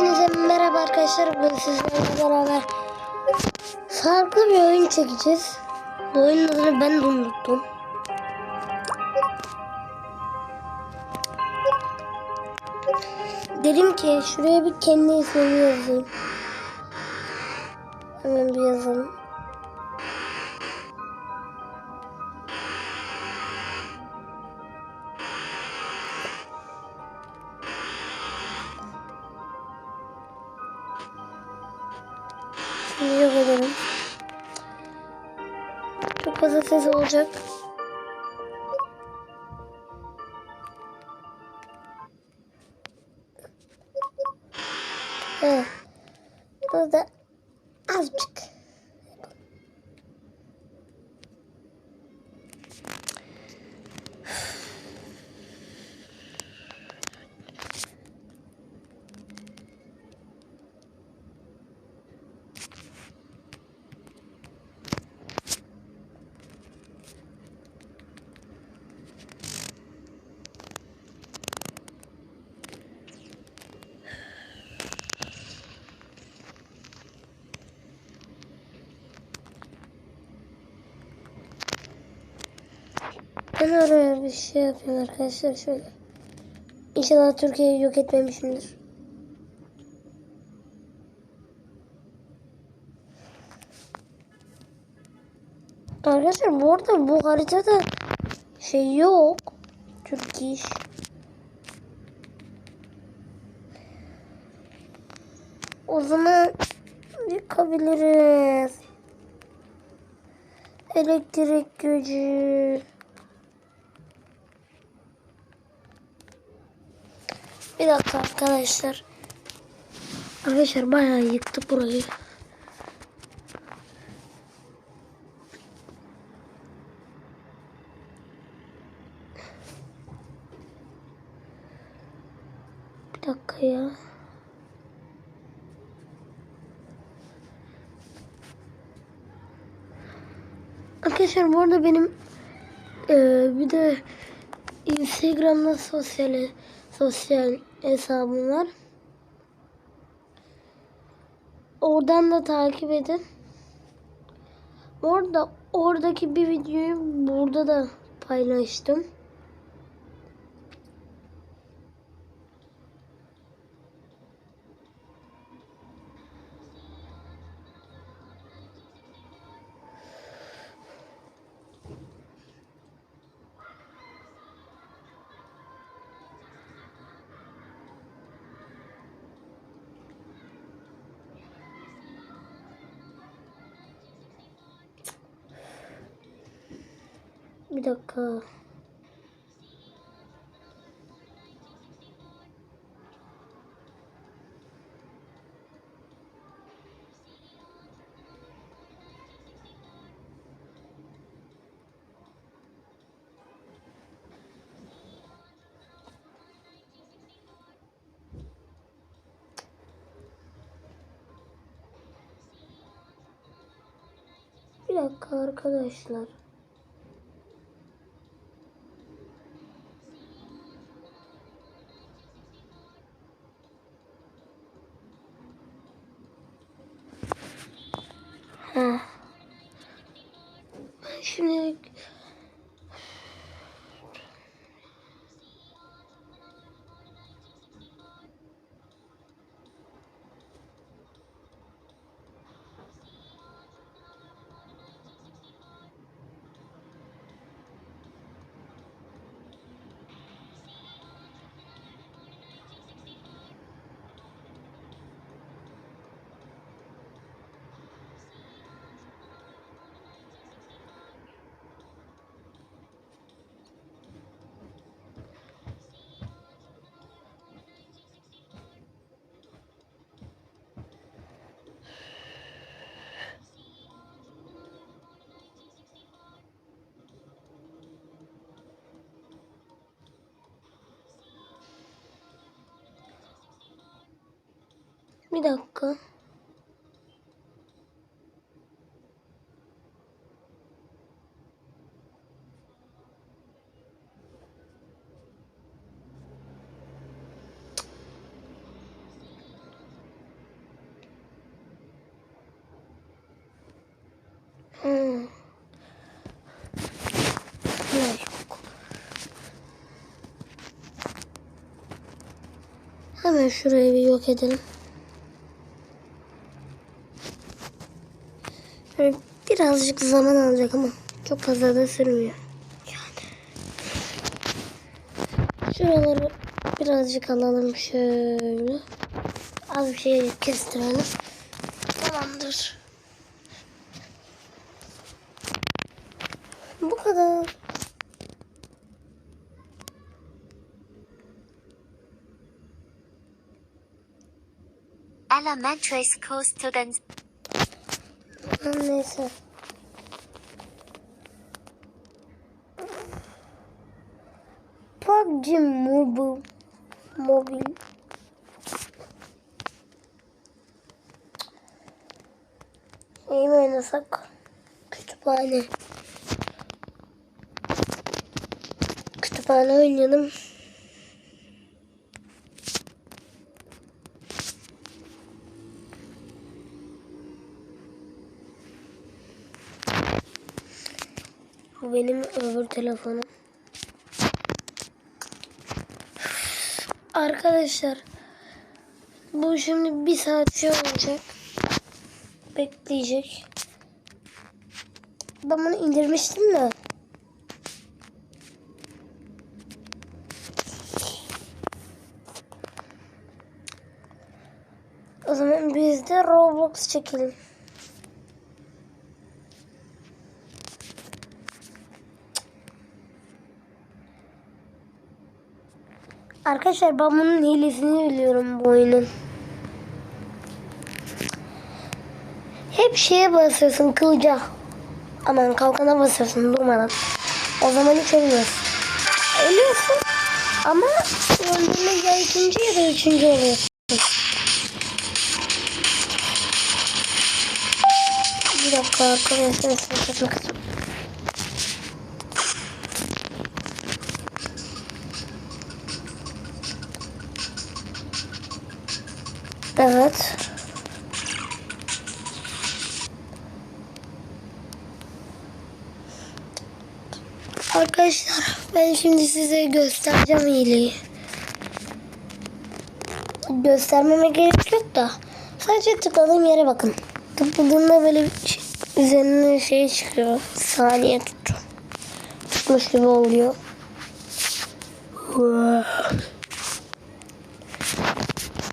Hepinize merhaba arkadaşlar. Bugün sizlerle beraber farklı bir oyun çekeceğiz. Bu oyunun adını ben de unuttum. Dedim ki şuraya bir kendi ismimi yazayım. Hemen bir yazalım. Şimdi yok. Çok fazla ses olacak. Evet. Burada Ben oraya bir şey yapayım arkadaşlar şöyle. İnşallah Türkiye'yi yok etmemişimdir. Arkadaşlar bu arada bu haritada şey yok. Türk iş. O zaman yıkabiliriz. Elektrik gücü. Bir dakika arkadaşlar. Arkadaşlar bayağı yıktık burayı. Bir dakika ya. Arkadaşlar bu arada benim eee, bir de Instagram'da sosyal sosyal hesabım var. Oradan da takip edin. Orada oradaki bir videoyu burada da paylaştım. Bir dakika. Bir dakika arkadaşlar. Şimdi Bir dakika. Hmm. Hemen şurayı bir yok edelim. Birazcık zaman alacak ama çok fazla da sürmüyor. Yani. Şuraları birazcık alalım şöyle. Az bir şey kestirelim. Tamamdır. Bu kadar. Elementary school students Neyse. PUBG Mobile. Mobil. İyi mi oynasak? Kütüphane. Kütüphane oynayalım. Benim öbür telefonum. Arkadaşlar bu şimdi bir saat şey olacak. Bekleyecek. Ben bunu indirmiştim de. O zaman biz de Roblox çekelim. Arkadaşlar ben bunun hilesini biliyorum bu oyunun. Hep şeye basıyorsun kılıca. Aman kalkana basıyorsun durmadan. O zaman hiç ölmüyorsun. Ölüyorsun ama öldürme ya ikinci ya da üçüncü oluyorsun. Bir dakika arkadaşlar kısım. Evet. Arkadaşlar ben şimdi size göstereceğim hileyi. Göstermeme gerek yok da sadece tıkladığım yere bakın. Tıkladığımda böyle şey- üzerine şey çıkıyor. Saniye tuttu. Tutmuş gibi oluyor.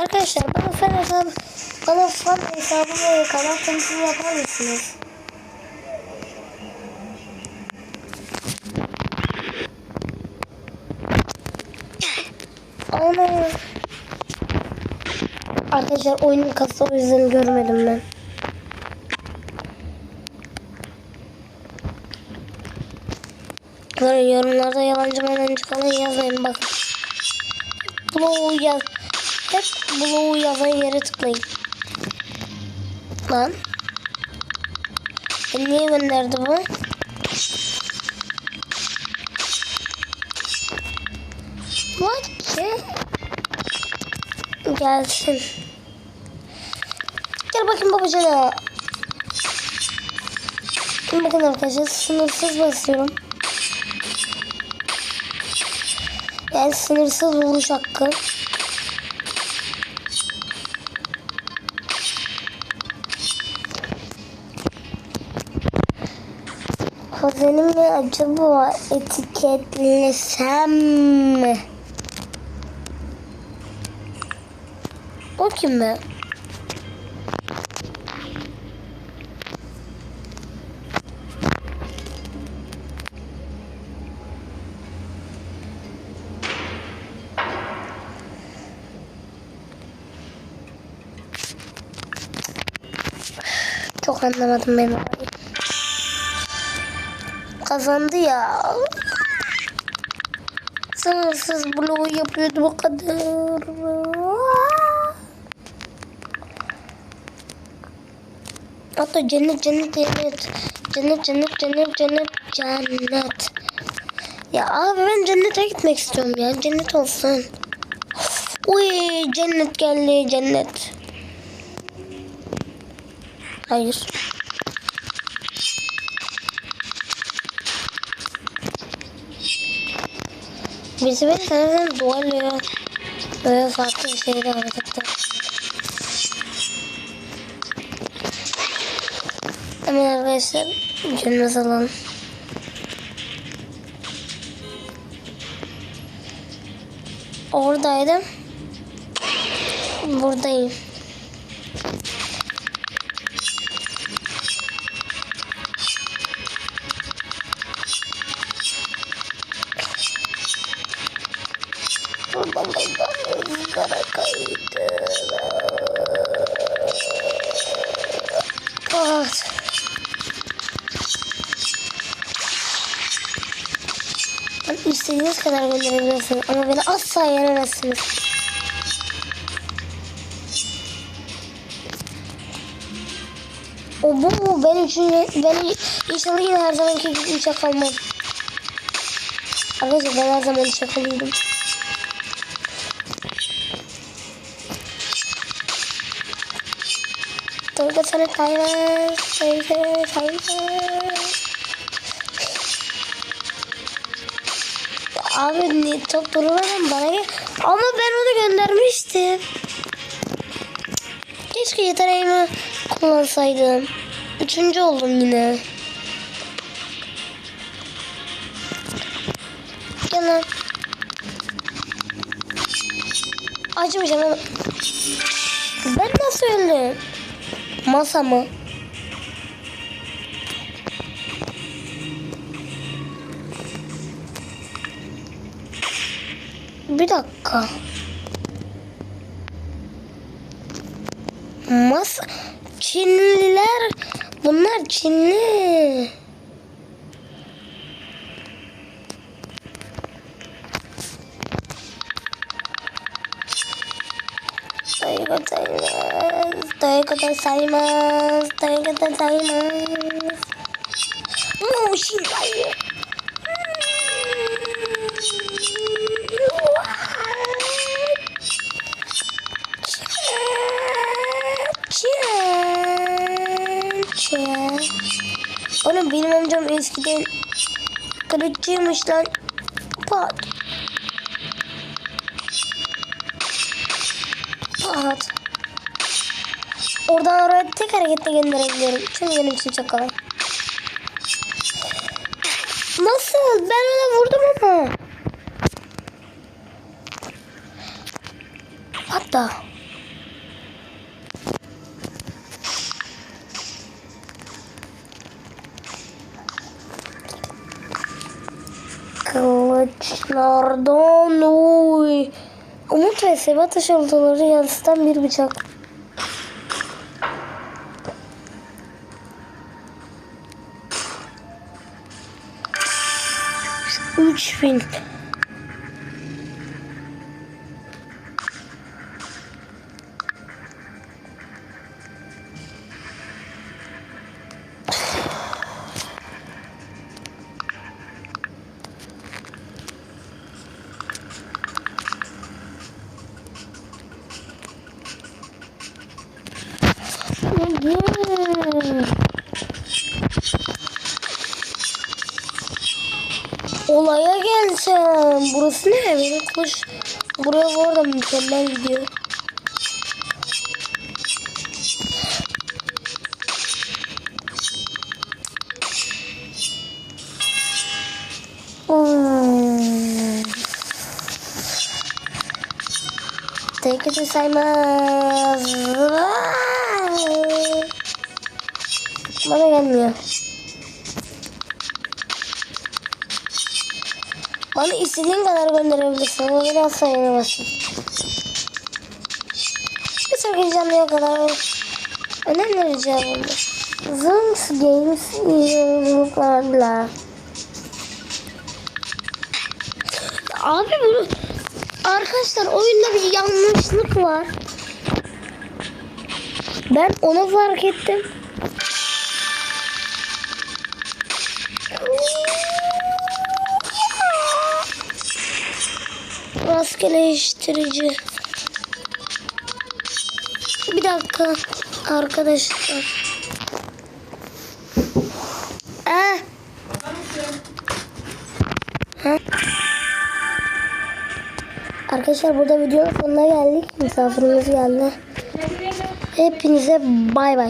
Arkadaşlar bana fan hesabı bana fan hesabımı kanal tanıtımı yapar mısınız? Ana. Arkadaşlar oyunun kasa o yüzden görmedim ben. Böyle yorumlarda yalancı malancı falan yazmayın bakın. Blow yaz. Hep blow yazan yere tıklayın. Lan. Beni niye gönderdi bu? What? Gelsin. Gel bakayım babacana. Bakın arkadaşlar sınırsız basıyorum. Yani sınırsız vuruş hakkı. Kuzenimi acaba etiketlesem mi? O kim be? Çok anlamadım ben. Kazandı ya. Sınırsız bloğu yapıyordu bu kadar. Hatta cennet cennet cennet. Cennet cennet cennet cennet cennet. Ya abi ben cennete gitmek istiyorum ya. Cennet olsun. Uy cennet geldi cennet. Hayır. Bizi bir tane doğal veya, veya farklı bir şeyle hareket arkadaşlar cennet alalım. Oradaydım. Buradayım. Gönderebilirsiniz ama beni asla yenemezsiniz. O bu mu? Ben için ben inşallah yine her zamanki gibi uçak kalmam. Arkadaşlar ben her zaman uçak alıyordum. Tolga sana Tayvan, Tayvan, Tayvan. Abi ne top durmadan bana gel. Ama ben onu göndermiştim. Keşke yeteneğimi kullansaydım. Üçüncü oldum yine. Gel lan. Acımayacağım. Ben nasıl öldüm? Masa mı? Bir dakika. Masa Çinliler bunlar Çinli. Saygı saymaz, saygı saymaz, saygı saymaz. Eskiden kılıççıymış lan. Pat. Pat. Oradan oraya tek hareketle gönderebiliyorum. Çünkü benim için çok kolay. Nasıl? Ben ona vurdum ama. Hatta. Kılıçlardan uy. Umut ve sebat ışıltıları yansıtan bir bıçak. Üç bin. Olaya gelsen. Burası ne? Benim kuş buraya bu arada mükemmel gidiyor. Hmm. Take it saymaz. Bana gelmiyor. Bana istediğin kadar gönderebilirsin ama beni asla yenemezsin. Bir sonraki canlıya kadar önemli rica oldu. Zooms Games yolculuklarla. Abi bunu arkadaşlar oyunda bir yanlışlık var. Ben ona fark ettim. Rastgeleştirici. Bir dakika arkadaşlar. Ah. Ha? Arkadaşlar burada videonun sonuna geldik. Misafirimiz geldi. Hepinize bay bay.